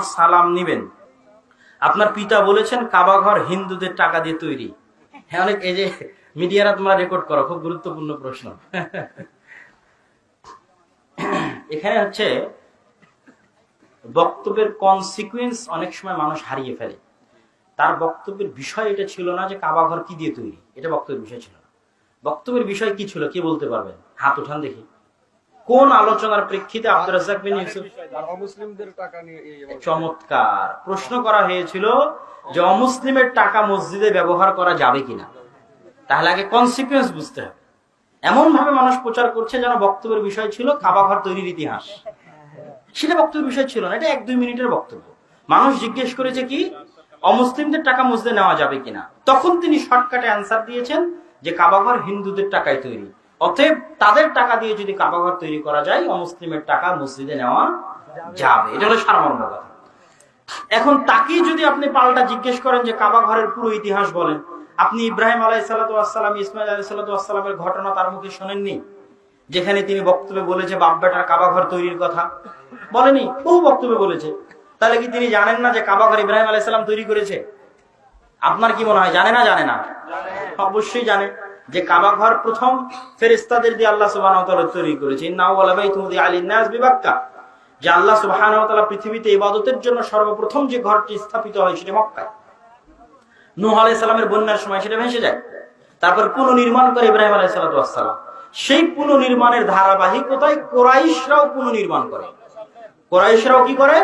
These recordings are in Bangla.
নামাজ সালাম নিবেন। আপনার পিতা বলেছেন কাবাঘর হিন্দুদের টাকা দিয়ে তৈরি। হ্যাঁ অনেক, এই যে মিডিয়ারা তোমরা রেকর্ড করো, খুব গুরুত্বপূর্ণ প্রশ্ন। এখানে হচ্ছে, বক্তব্যের কনসিকুয়েন্স অনেক সময় মানুষ হারিয়ে ফেলে। তার বক্তব্যের বিষয় এটা ছিল না যে কাবাঘর কি দিয়ে তৈরি। এটা বক্তব্যের বিষয় ছিল না। বক্তব্যের বিষয় কি ছিল, কে বলতে পারবেন হাত উঠান দেখি। কোন আলোচনার প্রেক্ষিতে আব্দুর রাজ্জাক বিন ইউসুফ অমুসলিমদের টাকা নিয়ে চমৎকার। প্রশ্ন করা হয়েছিল যে অমুসলিমের টাকা মসজিদে ব্যবহার করা যাবে কিনা। তাহলে আগে কনসিকুয়েন্স বুঝতে হবে। এমন ভাবে মানুষ প্রচার করছে যেন বক্তব্যের বিষয় ছিল কাবাঘর তৈরির ইতিহাস। সেটা বক্তব্যের বিষয় ছিল না এটা এক দুই মিনিটের বক্তব্য। মানুষ জিজ্ঞেস করেছে কি অমুসলিমদের টাকা মসজিদে নেওয়া যাবে কিনা? তখন তিনি শর্টকাটে অ্যান্সার দিয়েছেন যে কাবাঘর হিন্দুদের টাকায় তৈরি। অতএব তাদের টাকা দিয়ে যদি কাবাঘর তৈরি করা যায়, অমুসলিমের টাকা মসজিদে নেওয়া যাবে। এটা হলো সারমর্ম কথা। এখন তাকেই যদি আপনি পাল্টা জিজ্ঞেস করেন যে কাবা ঘরের পুরো ইতিহাস বলেন, আপনি ইব্রাহিম আলাই সাল্লাতাম ইসমাইল আলাই সাল্লাতামের ঘটনা তার মুখে শোনেননি? যেখানে তিনি বক্তব্যে বলেছে, বাপ বেটার কাবা ঘর তৈরির কথা। বলেনি, বহু বক্তব্যে বলেছে। তাহলে কি তিনি জানেন না যে কাবা ঘর ইব্রাহিম আলাই সাল্লাম তৈরি করেছে? আপনার কি মনে হয়, জানে না জানে না? অবশ্যই জানে। যে কাবা ঘর প্রথম ফেরেস্তাদের দিয়ে আল্লাহ সুবাহ তৈরি করেছে। যে আল্লাহ সুবাহ পৃথিবীতে ইবাদতের জন্য সর্বপ্রথম যে ঘরটি স্থাপিত হয় সেটা মক্কায়। নূহ আলাই সালামের বন্যার সময় সেটা ভেসে যায়। তারপর পুনর্নির্মাণ করে ইব্রাহিম আলাই সালাম। সেই পুনর্নির্মাণের ধারাবাহিকতায় কোরাইশরাও পুনর্নির্মাণ করে। কোরাইশরাও কি করে?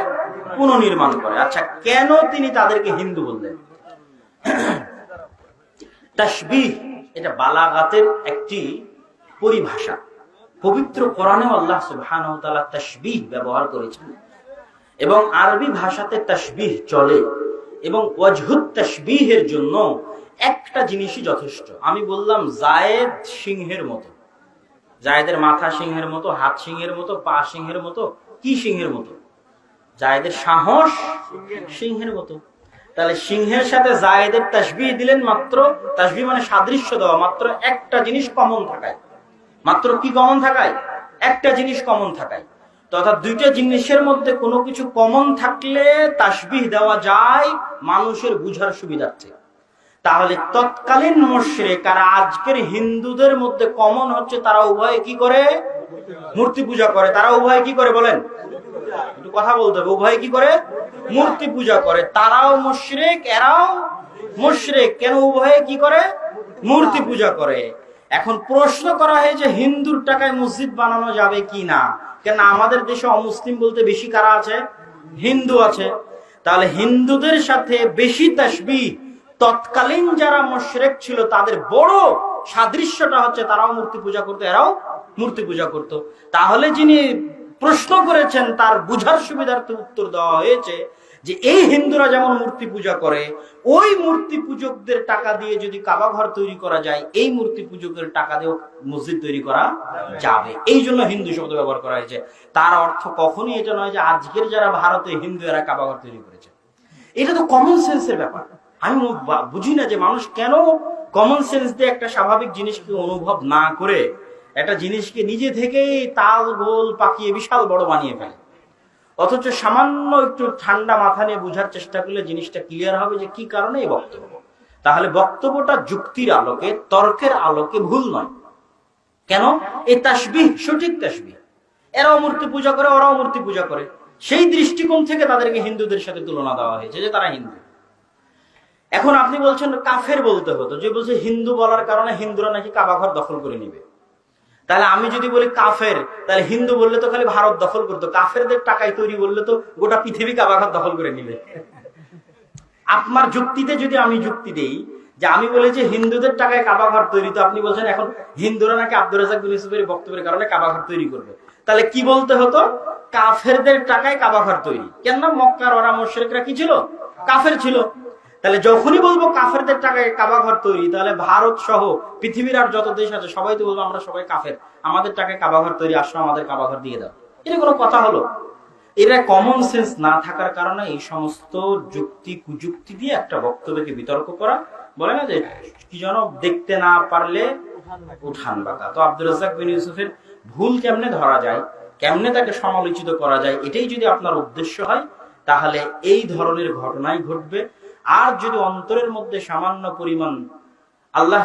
পুনর্নির্মাণ করে। আচ্ছা কেন তিনি তাদেরকে হিন্দু বললেন? এটা বালাগাতের একটি পরিভাষা। পবিত্র কোরআনেও আল্লাহ তাআলা তাসবিহ ব্যবহার করেছেন। এবং আরবি ভাষাতে তাসবিহ চলে এবং ওয়াজহুত তাসবিহের জন্য একটা জিনিসই যথেষ্ট। আমি বললাম জায়েদ সিংহের মতো। জায়েদের মাথা সিংহের মতো, হাত সিংহের মতো, পা সিংহের মতো, কি সিংহের মতো? জায়েদের সাহস সিংহের মতো। তাহলে সিংহের সাথে জায়েদের তাসবিহ দিলেন মাত্র, তাসবিহ মানে সাদৃশ্য দেওয়া, মাত্র একটা জিনিস কমন থাকায়। মাত্র কি কমন থাকায়? একটা জিনিস কমন থাকায়। তথা দুইটা জিনিসের মধ্যে কোনো কিছু কমন থাকলে তাসবিহ দেওয়া যায় মানুষের বুঝার সুবিধার্থে। তাহলে তৎকালীন মুশরিক আর আজকের হিন্দুদের মধ্যে কমন হচ্ছে তারা উভয়ে কি করে? মূর্তি পূজা করে, তারা উভয়ে কি করে বলেন? একটু কথা বলতে হবে, উভয় কি করে? মূর্তি পূজা করে, তারাও মুশরিক, এরাও মুশরিক। কেন উভয়ে কি করে? মূর্তি পূজা করে। এখন প্রশ্ন করা হয় যে হিন্দুর টাকায় মসজিদ বানানো যাবে কি না? কেন আমাদের দেশে অমুসলিম বলতে বেশি কারা আছে? হিন্দু আছে। তাহলে হিন্দুদের সাথে বেশি তাসবি তৎকালীন যারা মুশরিক ছিল, তাদের বড় সাদৃশ্যটা হচ্ছে তারাও মূর্তি পূজা করতো, এরাও মূর্তি পূজা করত। তাহলে যিনি প্রশ্ন করেছেন, তার বুঝার সুবিধার্থে উত্তর দেওয়া হয়েছে যে, এই হিন্দুরা যেমন মূর্তি পূজা করে, ওই মূর্তি পূজকদের টাকা দিয়ে যদি কাবা ঘর তৈরি করা যায়, এই মূর্তি পূজকের টাকা দিয়েও মসজিদ তৈরি করা যাবে। এই জন্য হিন্দু শব্দ ব্যবহার করা হয়েছে। তার অর্থ কখনই এটা নয় যে, আজকের যারা ভারতে হিন্দু, এরা কাবা ঘর তৈরি করেছে। এটা তো কমন সেন্সের ব্যাপার। আমি বুঝি না যে মানুষ কেন কমন সেন্স দিয়ে একটা স্বাভাবিক জিনিসকে অনুভব না করে, একটা জিনিসকে নিজে থেকেই তাল গোল পাকিয়ে বিশাল বড় বানিয়ে ফেলে। অথচ সামান্য একটু ঠান্ডা মাথা নিয়ে বোঝার চেষ্টা করলে জিনিসটা ক্লিয়ার হবে যে কি কারণে এই বক্তব্য। তাহলে বক্তব্যটা যুক্তির আলোকে, তর্কের আলোকে ভুল নয়। কেন? এই তাসবিহ, সঠিক তাসবিহ। এরাও মূর্তি পূজা করে, ওরাও মূর্তি পূজা করে। সেই দৃষ্টিকোণ থেকে তাদেরকে হিন্দুদের সাথে তুলনা দেওয়া হয়েছে যে তারা হিন্দু। এখন আপনি বলছেন কাফের বলতে হতো। যে বলছে হিন্দু বলার কারণে হিন্দুরা নাকি কাবাঘর দখল করে নিবে। তাহলে আমি যদি বলি কাফের, তাহলে হিন্দু বললে তো খালি ভারত দখল করতো। কাফেরদের টাকায় তৈরি বললে তো গোটা পৃথিবী কাবাঘর দখল করে নিবে। আপনার যুক্তিতে যদি আমি যুক্তি দেই, যে আমি বলি যে হিন্দুদের টাকায় কাবাঘর তৈরি, তো আপনি বলছেন এখন হিন্দুরা নাকি আব্দুল রাজাক ইউসুফের বক্তব্যের কারণে কাবাঘর তৈরি করবে। তাহলে কি বলতে হতো? কাফেরদের টাকায় কাবাঘর তৈরি। কেননা মক্কার ওরা মোশেকরা কি ছিল? কাফের ছিল। তাহলে যখনই বলব কাফেরদের টাকায় কাবাঘর তৈরি, তাহলে ভারত সহ পৃথিবীর আর যত দেশ আছে, সবাই তো বলব আমরা সবাই কাফের। আমাদের টাকায় কাবাঘর তৈরি, আসো আমাদের কাবাঘর দিয়ে দাও। এটা কোনো কথা হলো? এরা কমন সেন্স না থাকার কারণে এই সমস্ত যুক্তি কুযুক্তি দিয়ে একটা বক্তব্যকে বিতর্ক করা। বলে না যে, কি যেন দেখতে না পারলে উঠান বাঁকা। তো আব্দুল রাজাক বিন ইউসুফের ভুল কেমনে ধরা যায়? কেমনে তাকে সমালোচিত করা যায়? এটাই যদি আপনার উদ্দেশ্য হয়, তাহলে এই ধরনের ঘটনাই ঘটবে। আর যদি অন্তরের মধ্যে সামান্য পরিমাণ আল্লাহ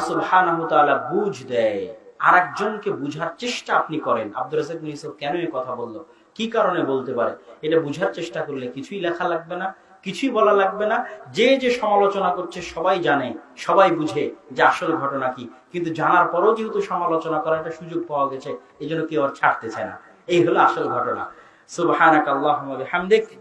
তাআলা বুঝ দেয় আর একজনকে বুঝার চেষ্টা আপনি করেন। আব্দুর রাজাক কেন এই কথা বলল? কি কারণে বলতে পারে? এটা বুঝার চেষ্টা করলে কিছুই লেখা লাগবে না, কিছুই বলা লাগবে না। যে যে সমালোচনা করছে সবাই জানে, সবাই বুঝে যে আসল ঘটনা কি। কিন্তু জানার পরও যেহেতু সমালোচনা করার একটা সুযোগ পাওয়া গেছে এই জন্য কেউ আর ছাড়তেছে না। এই হলো আসল ঘটনা। সুবহানাক আল্লাহুম্মা বিহামদিক।